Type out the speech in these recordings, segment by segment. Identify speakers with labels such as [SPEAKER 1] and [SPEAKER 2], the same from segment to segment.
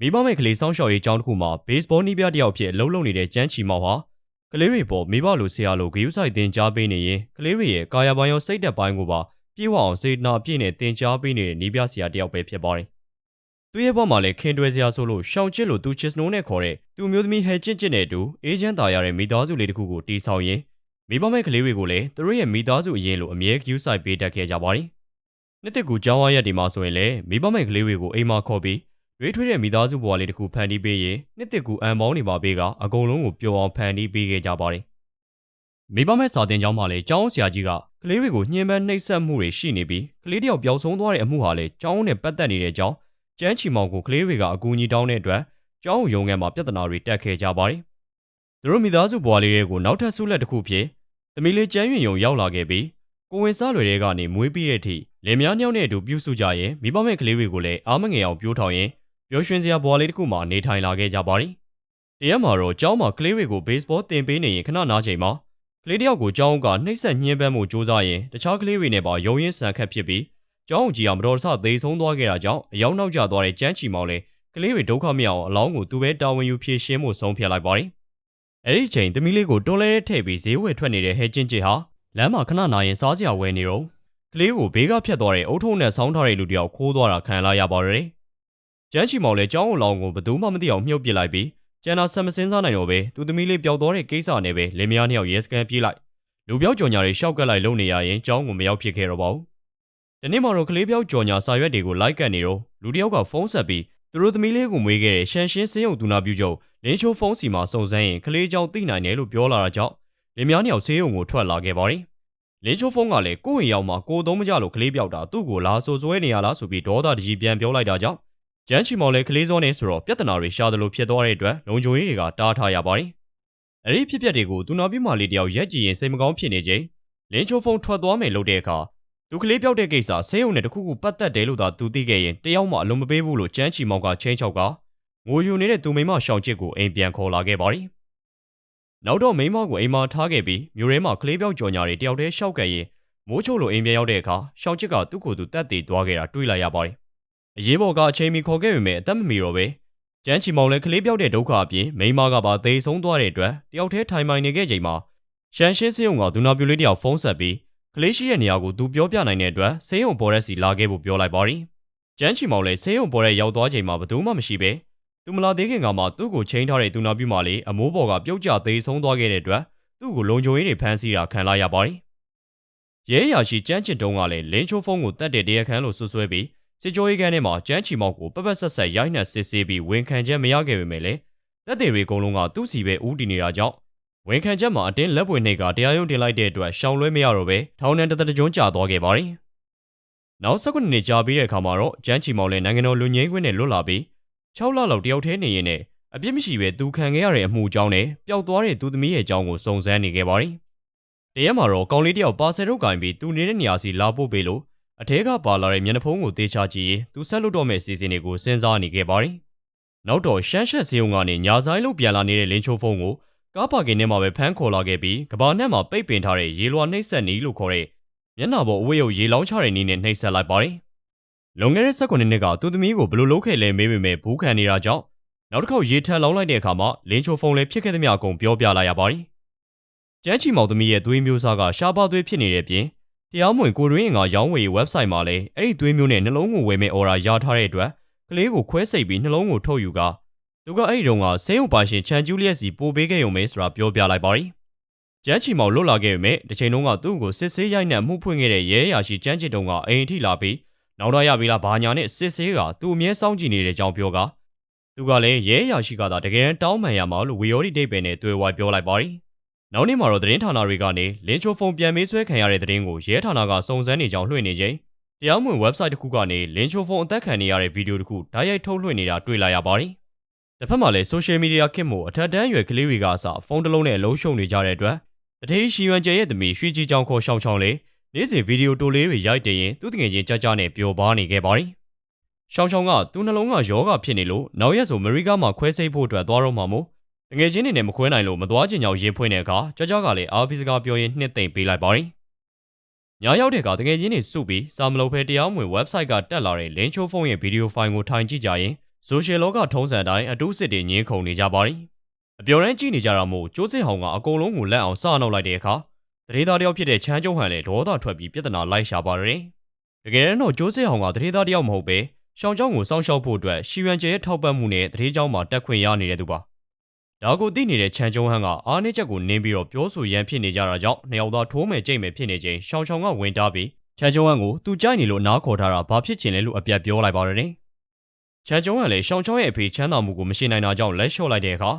[SPEAKER 1] မိဘမဲ့ကလေးစောင်းရှော်ရေးအကြောင်းတစ်ခုမှာဘေ့စ်ဘောနီးပြတစ်ယောက်ဖြစ်အလုံးလုံးနေတဲ့ကျန်းချီမောင်ဟာကလေးတွေပေါ်မိဘလိုဆရာလိုဂရုစိုက်တင် जा ပေးနေရင်ကလေးတွေရဲ့ကာယပိုင်းရောစိတ်သက်ပိုင်းကိုပါပြေဝအောင်စေတနာအပြည့်နဲ့တင် जा ပေးနေတဲ့နီးပြဆရာတစ်ယောက်ပဲဖြစ်ပါတယ်။သူရဲ့ဘဝမှာလည်းခင်တွယ်စရာဆိုလို့ရှောင်ချစ်လို့သူချစ်စနိုးနဲ့ခေါ်တဲ့သူမျိုးသမီးဟဲချစ်ချစ်နဲ့အတူအေဂျင့်တာရတဲ့မိသားစုလေးတစ်ခုကိုတီဆောင်ရင်မိဘမဲ့ကလေးတွေကိုလည်းသူတို့ရဲ့မိသားစုအရင်လိုအမြဲဂရုစိုက်ပေးတတ်ခဲ့ကြပါတယ်။နှစ်သက်ကူကျောင်းဝါရက်ဒီမှာဆိုရင်လည်းမိဘမဲ့ကလေးတွေကိုအိမ်မှာခေါ်ပြီး ရွေးထွေးတဲ့မိသားစုဘဝလေးတစ်ခုဖန်တီးပေးရင်နှစ်သက်ကူအန်ပေါင်းနေပါပေးကအကုန်လုံးကိုပျော်အောင်ဖန်တီးပေးခဲ့ကြပါတယ်။မိဘမဲ့စာတင်ကျောင်းမှာလည်းကျောင်းဆရာကြီးကကလေးတွေကိုညှဉ်းပန်းနှိပ်စက်မှုတွေရှိနေပြီးကလေးတယောက်ပျောက်ဆုံးသွားတဲ့အမှုဟာလည်းကျောင်းနဲ့ပတ်သက်နေတဲ့အကြောင်းကျန်းချီမောင်ကိုကလေးတွေကအကူအညီတောင်းတဲ့အတွက်ကျောင်းရုံငန်းမှာပြဿနာတွေတက်ခဲ့ကြပါတယ်။သူတို့မိသားစုဘဝလေးတွေကိုနောက်ထပ်ဆုလက်တစ်ခုဖြစ်သမီးလေးကျန်းရင်ယုံရောက်လာခဲ့ပြီးကိုဝင်စားလွယ်တဲ့ကနေမွေးပြီးတဲ့အထိလင်မယားညောင်းနဲ့အတူပြုစုကြရင်မိဘမဲ့ကလေးတွေကိုလည်းအားမငယ်အောင်ပြိုးထောင်ရင် ပျော်ရွှင်စရာဘဝလေးတစ်ခုမှာနေထိုင်လာခဲ့ကြပါတယ်။တရားမှာတော့ကျောင်းမှာကလေးတွေကိုဘေ့စ်ဘောတင်ပေးနေရင်ခဏနားချိန်မှာကလေးတယောက်ကိုကျောင်းကနှိပ်စက်ညှင်းပန်းမှုစ조사ရင်တခြားကလေးတွေနဲ့ပါရုံရင်းဆန်ခတ်ဖြစ်ပြီးကျောင်းကြီးကမတော်တဆသေဆုံးသွားခဲ့တာကြောင့်အယောက်နောက်ကျသွားတဲ့ကျန်းချီမောင်လည်းကလေးတွေဒုက္ခမရအောင်အလောင်းကိုသူပဲတာဝန်ယူဖြေရှင်းမှုဆုံးဖြတ်လိုက်ပါတယ်။အဲဒီချိန်သမီးလေးကိုတွန်းလဲထည့်ပြီးဈေးဝယ်ထွက်နေတဲ့ဟဲချင်းချစ်ဟာလမ်းမှာခဏနာရင်စားစရာဝယ်နေတော့ကလေးကိုဘေးကဖြတ်သွားတဲ့အုတ်ထုံနဲ့ဆောင်းထားတဲ့လူတယောက်ခိုးသွားတာခံလာရပါတယ်။ ကျန်းချီမောင်လည်းကျောင်းအလောင်းကိုဘယ်သူမှမသိအောင်မြုပ်ပစ်လိုက်ပြီးကျန်တာဆက်မစင်းစားနိုင်တော့ပဲသူသမီးလေးပျောက်သွားတဲ့ကိစ္စနဲ့ပဲလင်မယားနှစ်ယောက်ရဲစခန်းပြေးလိုက်လူပြောက်ကြော်ညာတွေရှောက်ကက်လိုက်လုံနေရရင်ကျောင်းကိုမရောက်ဖြစ်ခဲ့တော့ပါဘူး။ဒီနေ့မှတော့ကလေးပြောက်ကြော်ညာစာရွက်တွေကိုလိုက်ကတ်နေတော့လူတယောက်ကဖုန်းဆက်ပြီးသူတို့သမီးလေးကိုမွေးခဲ့တဲ့ရှန်ရှင်းစင်းယုံသူနာပြုချုပ်လင်းချိုးဖုန်းစီမှာစုံစမ်းရင်ကလေးကြောင့်သိနိုင်တယ်လို့ပြောလာတာကြောင့်လင်မယားနှစ်ယောက်ဆေးရုံကိုထွက်လာခဲ့ပါတယ်။လင်းချိုးဖုန်းကလည်းကိုယ့်ရင်ရောက်မှာကိုသုံးမကြလို့ကလေးပြောက်တာသူ့ကိုလာဆိုဆွဲနေရလားဆိုပြီးဒေါသတကြီးပြန်ပြောလိုက်တာကြောင့် ကျန်းချီမောင်လည်းကလေးစောနေဆိုတော့ပြဿနာတွေရှာတယ်လို့ဖြစ်သွားတဲ့အတွက်လုံခြုံရေးတွေကတားထားရပါတယ်။အဲဒီဖြစ်ပျက်တွေကိုသူနာပြမလေးတယောက်ရက်ကြည့်ရင်စိတ်မကောင်းဖြစ်နေချိန်လင်းချိုးဖုန်းထွက်သွားမယ်လို့တဲ့အခါသူကလေးပြောက်တဲ့ကိစ္စဆေးရုံနဲ့တခုခုပတ်သက်တယ်လို့သာသူသိခဲ့ရင်တယောက်မှအလုံးမပေးဘူးလို့ကျန်းချီမောင်ကချင်းချောက်ကငိုယူနေတဲ့သူမိမရှောင်ချစ်ကိုအိမ်ပြန်ခေါ်လာခဲ့ပါတယ်။နောက်တော့မိမကိုအိမ်မှာထားခဲ့ပြီးမြို့ထဲမှာကလေးပြောက်ကြော်ညာတွေတယောက်တည်းရှောက်ကရင်မိုးချို့လိုအိမ်ပြန်ရောက်တဲ့အခါရှောင်ချစ်ကသူ့ကိုယ်သူတက်တည်သွားခဲ့တာတွေ့လိုက်ရပါတယ်။ အရေးပေါ်ကအချိန်မီခေါ်ခဲ့ပေမဲ့အသက်မမီတော့ပဲကျန်းချီမောင်လည်းကလေးပြောက်တဲ့ဒုက္ခအပြင်မိမကပါသေဆုံးသွားတဲ့အတွက်တယောက်တည်းထိုင်မိုင်နေခဲ့ချိန်မှာရှန်ရှင်းစင်းုံကဒူနာပြူလေးတယောက်ဖုန်းဆက်ပြီးကလေးရှိတဲ့နေရာကိုသူပြောပြနိုင်တဲ့အတွက်ဆေးရုံပေါ်ရက်စီလာခဲ့ဖို့ပြောလိုက်ပါတယ်။ကျန်းချီမောင်လည်းဆေးရုံပေါ်ရက်ရောက်သွားချိန်မှာဘယ်သူမှမရှိပဲသူမလာသေးခင်ကမှသူ့ကိုချိန်ထားတဲ့ဒူနာပြူမလေးအမိုးပေါ်ကပြုတ်ကျသေးဆုံးသွားခဲ့တဲ့အတွက်သူ့ကိုလုံခြုံရေးတွေဖမ်းဆီးတာခံလိုက်ရပါတယ်။ရဲရရှိကျန်းချစ်တုံးကလည်းလင်းချိုးဖုန်းကိုတတ်တဲ့တရားခံလို့ဆွဆွဲပြီး စစ်ကြောရေးကန်းထဲမှာကျန်းချီမောင်ကိုပပဆက်ဆက်ရိုက်နှက်စစ်ဆေးပြီးဝန်ခံချက်မရခဲ့ပေမဲ့လည်းတပ်တွေတွေအကုန်လုံးကသူ့စီပဲဦးတည်နေတာကြောင့်ဝန်ခံချက်မှာအတင်းလက်ပွင့်နှိတ်ကတရားရုံးတင်လိုက်တဲ့အတွက်ရှောင်လွှဲမရတော့ပဲထောင်နှံတသက်တကြွကြာသွားခဲ့ပါတယ်။နောက်၁၉နှစ်ကြာပြီးတဲ့အခါမှာတော့ကျန်းချီမောင်လည်းနိုင်ငံတော်လူငင်းခွင့်နဲ့လွတ်လာပြီး6လလောက်တယောက်တည်းနေရင်နဲ့အပြစ်မရှိပဲသူခံခဲ့ရတဲ့အမှုအကြောင်းနဲ့ပျောက်သွားတဲ့သူသမီးရဲ့အကြောင်းကိုစုံစမ်းနေခဲ့ပါတယ်။တရက်မှာတော့ကောင်လေးတယောက်ပါဆယ်ထုတ်ကင်ပြီးသူနေတဲ့နေရာစီလာပို့ပေးလို့ အထဲကပါလာတဲ့မျက်နှာဖုံးကိုတေချာကြည့်ရင်သူဆက်လုပ်တော့မယ့်စီစဉ်တွေကိုစဉ်းစားနေခဲ့ပါတယ်။နောက်တော့ရှမ်းရှက်စေုံကနေညာဆိုင်လို့ပြန်လာနေတဲ့လင်းချိုးဖုံးကိုကားပါကင်ထဲမှာပဲဖမ်းခေါ်လာခဲ့ပြီးကဘာနဲ့မှာပိတ်ပင်ထားတဲ့ရေလွှာနှိပ်စက်နီးလို့ခေါ်တဲ့မျက်နှာပေါ်အဝတ်ရုပ်ရေလောင်းချတဲ့နီးနဲ့နှိပ်စက်လိုက်ပါတယ်။လွန်ခဲ့တဲ့၁၉နှစ်ကသူသမီးကိုဘလို့လုပ်ခဲ့လဲမေးပေမဲ့ဘူးခံနေတာကြောင့်နောက်တစ်ခေါက်ရေထက်လောင်းလိုက်တဲ့အခါမှာလင်းချိုဖုံလည်းဖြစ်ခဲ့သမျှအကုန်ပြောပြလိုက်ရပါတယ်။ကျန်းချီမောင်သမီးရဲ့သွေးမျိုးစားကရှားပါသွေးဖြစ်နေတဲ့ပြင် တရားမဝင်ကိုရင်းငါရောင်းဝယ်ရေး website မှာလည်းအဲ့ဒီသွေးမျိုးနဲ့နှလုံးကိုဝယ်မဲ့ order ရထားတဲ့အတွက်ကလေးကိုခွဲစိတ်ပြီးနှလုံးကိုထုတ်ယူကသူကအဲ့ဒီတုန်းကဆေးရုံပါရှင်ချန်ကျူးလျက်စီပို့ပေးခဲ့ရုံပဲဆိုတာပြောပြလိုက်ပါရီကျန်းချီမောင်လွတ်လာခဲ့ပေမဲ့တစ်ချိန်လုံးကသူ့ကိုစစ်ဆေးရိုက်နှက်မှုဖွင့်ခဲ့တဲ့ရဲရာရှိကျန်းချစ်တုံကအိမ်အထိလာပြီးနောက်တော့ရပြီလားဘာညာနဲ့စစ်ဆေးကသူ့အမြဲစောင့်ကြည့်နေတဲ့အကြောင်းပြောကသူကလည်းရဲရာရှိကသာတကယ်တောင်းမှန်ရမှာလို့ဝီယောဒီဒိတ်ပင်နဲ့တွေ့ဝိုင်းပြောလိုက်ပါရီ နောက်နေ့မှာတော့သတင်းဌာနတွေကနေလင်းချိုဖုံပြန်မေးဆွဲခံရတဲ့သတင်းကိုရဲဌာနကစုံစမ်းနေကြောင်းလွှင့်နေချိန်တရားမဝင် website တစ်ခုကနေလင်းချိုဖုံအသက်ခံနေရတဲ့ဗီဒီယိုတစ်ခုဓာတ်ရိုက်ထုတ်လွှင့်နေတာတွေ့လာရပါတယ်။တစ်ဖက်မှာလည်း social media ခေတ်မို့အထက်တန်းရွယ်ကလေးတွေကအစဖုန်းတစ်လုံးနဲ့အလုံးရှုံနေကြတဲ့အတွက်တထေးရှီယွမ်ကျဲရဲ့သမီးရွှေကြီးချောင်းခေါ်ရှောင်းချောင်းလေးနေ့စဉ်ဗီဒီယိုတိုလေးတွေရိုက်တင်ရင်သူ့တငယ်ချင်းကြကြနဲ့ပျော်ပါနေခဲ့ပါတယ်။ရှောင်းချောင်းကသူ့နှလုံးကယောဂဖြစ်နေလို့နောက်ရက်ဆိုအမေရိကမှာခွဲစိတ်ဖို့အတွက်သွားတော့မှမို့ တငယ်ချင်းတွေနဲ့မခွဲနိုင်လို့မသွားချင်ကြောင်ရင်ဖွင့်တဲ့အခါကြကြကလည်းအားပြီးစကားပြောရင်းနှစ်သိမ့်ပေးလိုက်ပါတယ်။ညာရောက်တဲ့အခါတငယ်ချင်းတွေစုပြီးစာမလုပ်ဖဲတရားမဝင် website ကတက်လာတဲ့လင်းချိုးဖုန်းရဲ့ဗီဒီယိုဖိုင်ကိုထိုင်ကြည့်ကြရင်ဆိုရှယ်လောကထုံးစံအတိုင်းအတူစစ်တွေညင်းခုန်နေကြပါတယ်။အပြော်ရန်ကြည့်နေကြတာမို့ကျိုးစစ်ဟောင်ကအကုန်လုံးကိုလက်အောင်စနောက်လိုက်တဲ့အခါတရေသားတယောက်ဖြစ်တဲ့ချမ်းကျုံဟန်လည်းဒေါသထွက်ပြီးပြဿနာလိုက်ရှာပါတယ်။တကယ်တော့ကျိုးစစ်ဟောင်ကတရေသားတယောက်မဟုတ်ပဲရှောင်းချောင်းကိုစောင့်ရှောက်ဖို့အတွက်ရှီယွမ်ကျဲရဲ့ထောက်ပံ့မှုနဲ့တရေချောင်းမှာတက်ခွင့်ရနေတဲ့သူပါ။ ဒါကိုသိနေတဲ့ချမ်းကျုံဟန်ကအားနည်းချက်ကိုနင်းပြီးတော့ပြောဆိုရန်ဖြစ်နေကြတာကြောင့်နှစ်ယောက်သားထိုးမယ်ကြိတ်မယ်ဖြစ်နေချိန်ရှောင်းချောင်းကဝင်တားပြီးချမ်းကျုံဟန်ကိုသူကြိုက်နေလို့နားခေါ်ထားတာဘာဖြစ်ချင်လဲလို့အပြတ်ပြောလိုက်ပါတယ်။ချမ်းကျုံဟန်လည်းရှောင်းချောင်းရဲ့အဖေချမ်းသာမှုကိုမရှိနိုင်တာကြောင့်လက်လျှော့လိုက်တဲ့အခါ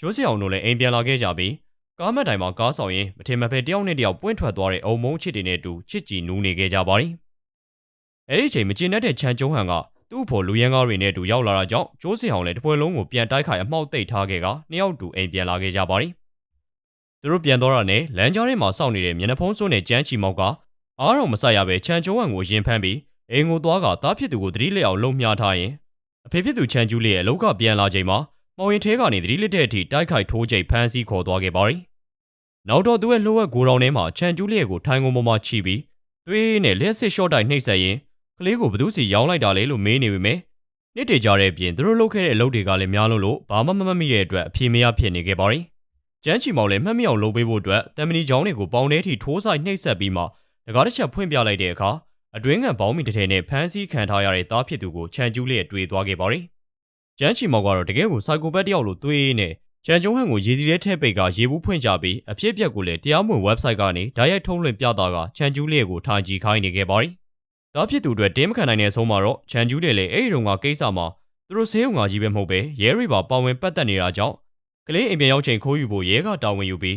[SPEAKER 1] ကျိုးစစ်အောင်တို့လည်းအိမ်ပြန်လာခဲ့ကြပြီးကားမတ်တိုင်မှာကားဆောင်ရင်မထင်မဖဲတယောက်နဲ့တယောက်ပွင့်ထွက်သွားတဲ့အုံမုန်းချစ်တွေနဲ့အတူချစ်ကြည်နူးနေခဲ့ကြပါတယ်။အဲဒီအချိန်မကျေနပ်တဲ့ချမ်းကျုံဟန်က သူ့အဖို့လူရန်ကားတွေနဲ့အတူရောက်လာတာကြောင့်ကျိုးစီအောင်လည်းတစ်ပွဲလုံးကိုပြန်တိုက်ခိုက်အမှောက်သိပ်ထားခဲ့ကနှစ်ယောက်တူအိမ်ပြန်လာခဲ့ကြပါတယ်။သူတို့ပြန်တော့တာနဲ့လမ်းကြားထဲမှာစောင့်နေတဲ့မျက်နှာဖုံးစွန်းတဲ့ကျန်းချီမောက်ကအားတော့မဆရပဲချန်ကျုံဟန်ကိုရင်ဖမ်းပြီးအိမ်ကိုသွားကတားဖြစ်သူကိုတတိလက်အောင်လုံမြထားရင်အဖေဖြစ်သူချန်ကျူးလေးရဲ့အလောက်ကပြန်လာချိန်မှာမောင်ရင်ထဲကနေတတိလက်တဲ့အထိတိုက်ခိုက်ထိုးချိန်ဖမ်းဆီးခေါ်သွားခဲ့ပါတယ်။နောက်တော့သူ့ရဲ့လှုပ်ဝက်ဂိုတော်ထဲမှာချန်ကျူးလေးကိုထိုင်ကုန်ပေါ်မှာချီပြီးသွေးနဲ့လက်စစ်ရှော့တိုက်နှိပ်စက်ရင် ကလေးကိုဘသူစီရောင်းလိုက်တာလေလို့မေးနေပေမဲ့နှစ်တေကြတဲ့အပြင်သူတို့လုပ်ခဲ့တဲ့အလုပ်တွေကလည်းများလို့လို့ဘာမှမမှတ်မိတဲ့အတွက်အပြေမရဖြစ်နေခဲ့ပါတယ်။ကျန်းချီမောင်လည်းမှတ်မိအောင်လုပ်ပေးဖို့အတွက်တမနီချောင်းတွေကိုပေါင်းထဲထိထိုးဆိုင်နှိပ်စက်ပြီးမှတကားတစ်ချက်ဖွင့်ပြလိုက်တဲ့အခါအတွင်းငံပေါင်းမီတစ်ထည်နဲ့ဖမ်းဆီးခံထားရတဲ့သားဖြစ်သူကိုခြံကျူးလျက်တွေ့သွားခဲ့ပါတယ်။ကျန်းချီမောင်ကတော့တကယ်ကိုစိုက်ကိုပက်တယောက်လိုသွေးနဲ့ချန်ကျုံဟန်ကိုရေစီထဲထည့်ပိတ်ကရေဘူးဖွင့်ကြပြီးအဖြစ်အပျက်ကိုလည်းတရားမဝင် website ကနေဓာတ်ရိုက်ထုတ်လွှင့်ပြတာကချန်ကျူးလျက်ကိုထားကြည့်ခိုင်းနေခဲ့ပါတ ယ်။သားဖြစ်သူအတွက်တင်းမခံနိုင်တဲ့အဆုံးမှာတော့ချန်ကျူးလျက်လည်းအဲ့ဒီတုန်းကကိစ္စမှာသူတို့ဆေးရုံကကြီးပဲမဟုတ်ပဲရဲရီပါပါဝင်ပတ်သက်နေတာကြောင့်ကလေးအိမ်ပြန်ရောက်ချိန်ခိုးယူဖို့ရဲကတာဝန်ယူပြီး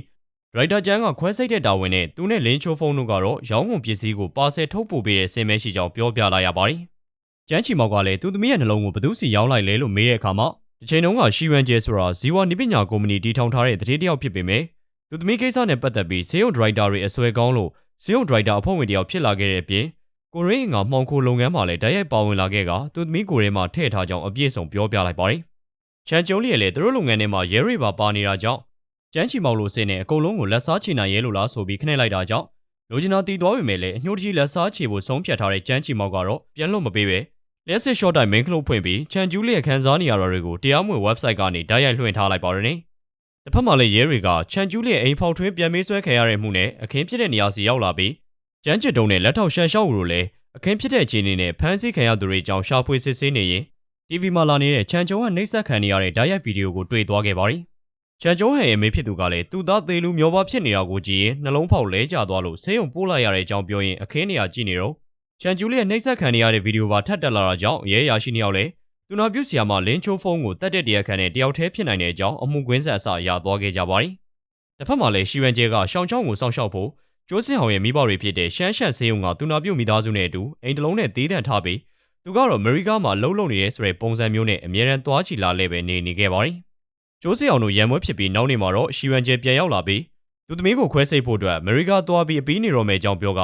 [SPEAKER 1] ဒရိုက်တာကျန်းကခွဲစိတ်တဲ့တာဝန်နဲ့သူနဲ့လင်းချိုးဖုန်းတို့ကတော့ရောင်းကုန်ပစ္စည်းကိုပါဆယ်ထုတ်ပို့ပေးတဲ့စင်မဲရှိကြောင်းပြောပြလာရပါတယ်။ကျန်းချီမောက်ကလည်းသူသမီးရဲ့နှလုံးကိုဘသူစီရောင်းလိုက်လဲလို့မေးတဲ့အခါမှာဒီချိန်တုန်းကရှီဝမ်ကျဲဆိုတာဇီဝနိပညာကုမ္ပဏီတည်ထောင်ထားတဲ့တတိတယောက်ဖြစ်ပေမဲ့သူသမီးကိစ္စနဲ့ပတ်သက်ပြီးဆေးရုံဒရိုက်တာတွေအစွဲကောင်းလို့ဆေးရုံဒရိုက်တာအဖွဲ့ဝင်တယောက်ဖြစ်လာခဲ့တဲ့အပြင် ကိုရင်းငါမှောင်ခိုလုပ်ငန်းမှာလည်းတိုက်ရိုက်ပါဝင်လာခဲ့ကသူသမီးကိုရဲမှာထည့်ထားကြောင်းအပြည့်စုံပြောပြလိုက်ပါတယ်။ချန်ကျုံလီရဲ့လည်းသူတို့လုပ်ငန်းထဲမှာရဲရီပါပါနေတာကြောင့်ကျန်းချီမောက်လိုစင်းနဲ့အကုန်လုံးကိုလက်စားချေနိုင်ရဲလို့လားဆိုပြီးခနဲ့လိုက်တာကြောင့်လိုချင်တာတည်သွားပြီမဲ့လည်းအညှို့တကြီးလက်စားချေဖို့ဆုံးဖြတ်ထားတဲ့ကျန်းချီမောက်ကတော့ပြန်လို့မပေးပဲလက်စစ်ရှော့တိုင်းမင်းကလုတ်ဖွင့်ပြီးချန်ကျူးလီရဲ့ခန်းစားနေရတာတွေကိုတရားမဝင် website ကနေဓာတ်ရိုက်လွှင့်ထားလိုက်ပါရယ်။တစ်ဖက်မှာလည်းရဲတွေကချန်ကျူးလီရဲ့အိမ်ဖောက်ထွင်းပြန်မေးဆွဲခံရတဲ့မှုနဲ့အခင်းဖြစ်တဲ့နေရာစီရောက်လာပြီး ကျန်းကျစ်တုံးနဲ့လက်ထောက်ရှန်ရှောက်ဦးတို့လည်းအခင်းဖြစ်တဲ့အခြေအနေနဲ့ဖမ်းဆီးခံရသူတွေကြောင့်ရှာဖွေစစ်ဆေးနေရင် TV မှာလာနေတဲ့ချန်ကျုံကနှိပ်စက်ခံနေရတဲ့ဓာတ်ရိုက်ဗီဒီယိုကိုတွေ့သွားခဲ့ပါတယ်။ချန်ကျုံဟန်ရဲ့မေဖြစ်သူကလည်းသူသားသေးလူမျောပါဖြစ်နေတာကိုကြည့်ရင်နှလုံးဖောက်လဲကျသွားလို့ဆေးရုံပို့လိုက်ရတဲ့အကြောင်းပြောရင်အခင်းနေရာကြည့်နေတော့ချန်ကျူလီရဲ့နှိပ်စက်ခံနေရတဲ့ဗီဒီယိုပါထပ်တက်လာတာကြောင့်ရဲရရှိနေရောက်လေသူနာပြုဆရာမလင်းချိုးဖုန်းကိုတက်တဲ့တရားခံနဲ့တယောက်တည်းဖြစ်နိုင်တဲ့အကြောင်းအမှုကွင်းဆက်အစရသွားခဲ့ကြပါတယ်။တစ်ဖက်မှာလည်းရှီဝမ်ကျဲကရှောင်းချောင်းကိုစောင့်ရှောက်ဖို့ ကျိုးစင်ဟောင်ရဲ့မိဘတွေဖြစ်တဲ့ရှမ်းရှက်ဆေးရုံကသူနာပြုမိသားစုနဲ့အတူအိမ်တလုံးနဲ့သေးတံထားပြီးသူကတော့အမေရိကမှာလှုပ်လှုပ်နေတဲ့ဆိုတဲ့ပုံစံမျိုးနဲ့အမြဲတမ်းသွားချီလာလဲပဲနေနေခဲ့ပါတယ်။ကျိုးစင်အောင်တို့ရံမွဲဖြစ်ပြီးနောက်နေမှာတော့ရှီဝမ်ကျဲပြန်ရောက်လာပြီးသူသမီးကိုခွဲစိတ်ဖို့အတွက်အမေရိကသွားပြီးအပီးနေတော့မယ်အကြောင်းပြောက